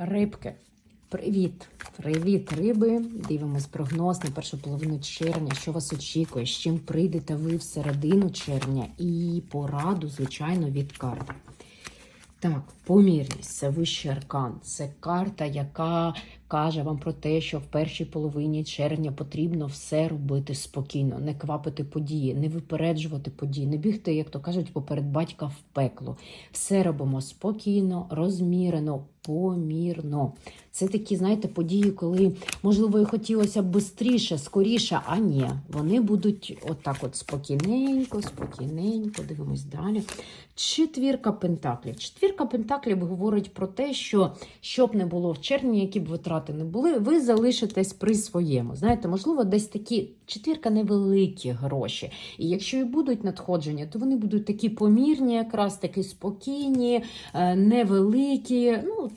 Рибки. Привіт! Привіт, риби! Дивимось прогноз на першу половину червня. Що вас очікує? З чим прийдете ви в середину червня і пораду, звичайно, від карт. Так, помірність це вищий аркан. Це карта, яка каже вам про те, що в першій половині червня потрібно все робити спокійно, не квапити події, не випереджувати події, не бігти, як то кажуть, поперед батька в пекло. Все робимо спокійно, розмірено, помірно. Це такі, знаєте, події, коли, можливо, і хотілося б швидше, скоріше, а ні, вони будуть отак от спокійненько, спокійненько, дивимось далі. Четвірка пентаклів. Четвірка пентаклів говорить про те, що щоб не було в червні, які б витрати не були, ви залишитесь при своєму. Знаєте, можливо, десь такі четвірка невеликі гроші. І якщо і будуть надходження, то вони будуть такі помірні, якраз такі спокійні, е, невеликі. Ну,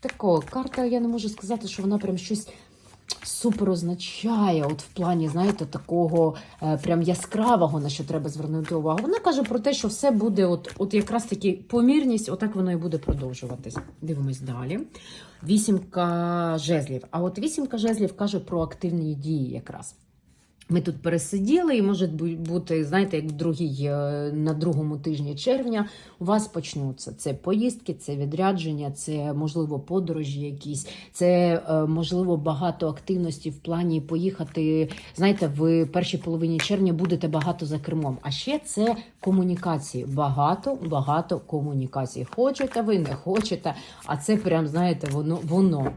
такого карта, я не можу сказати, що вона прям щось. Супер означає, от в плані, знаєте, такого е, прям яскравого, на що треба звернути увагу. Вона каже про те, що все буде, от, от якраз таки помірність, отак воно і буде продовжуватись. Дивимось далі. Вісімка жезлів. А от вісімка жезлів каже про активні дії якраз. Ми тут пересиділи, і може бути, знаєте, як в другій, е, на другому тижні червня у вас почнуться це поїздки, це відрядження, це можливо подорожі якісь, це е, можливо багато активності в плані поїхати. Знаєте, в першій половині червня будете багато за кермом. А ще це комунікації. Багато, багато комунікацій. Хочете ви, не хочете, а це прям знаєте, воно воно.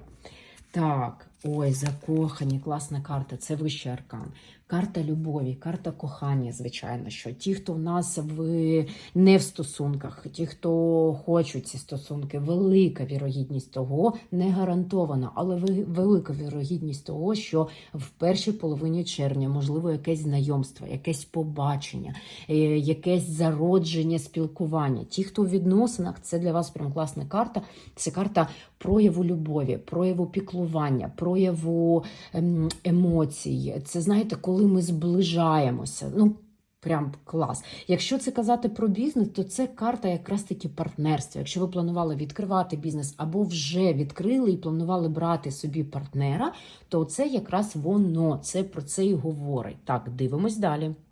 Так, ой, закохані, класна карта. Це вищий аркан. Карта любові, карта кохання, звичайно, що ті, хто в нас в не в стосунках, ті, хто хочуть ці стосунки, велика вірогідність того, не гарантована, але велика вірогідність того, що в першій половині червня можливо якесь знайомство, якесь побачення, е, якесь зародження спілкування. Ті, хто в відносинах, це для вас прям класна карта. Це карта прояву любові, прояву піклування, прояву ем, емоцій. Це знаєте, коли ми зближаємося. Ну, Прям клас. Якщо це казати про бізнес, то це карта якраз таки партнерства. Якщо ви планували відкривати бізнес або вже відкрили і планували брати собі партнера, то це якраз воно, це про це і говорить. Так, дивимось далі.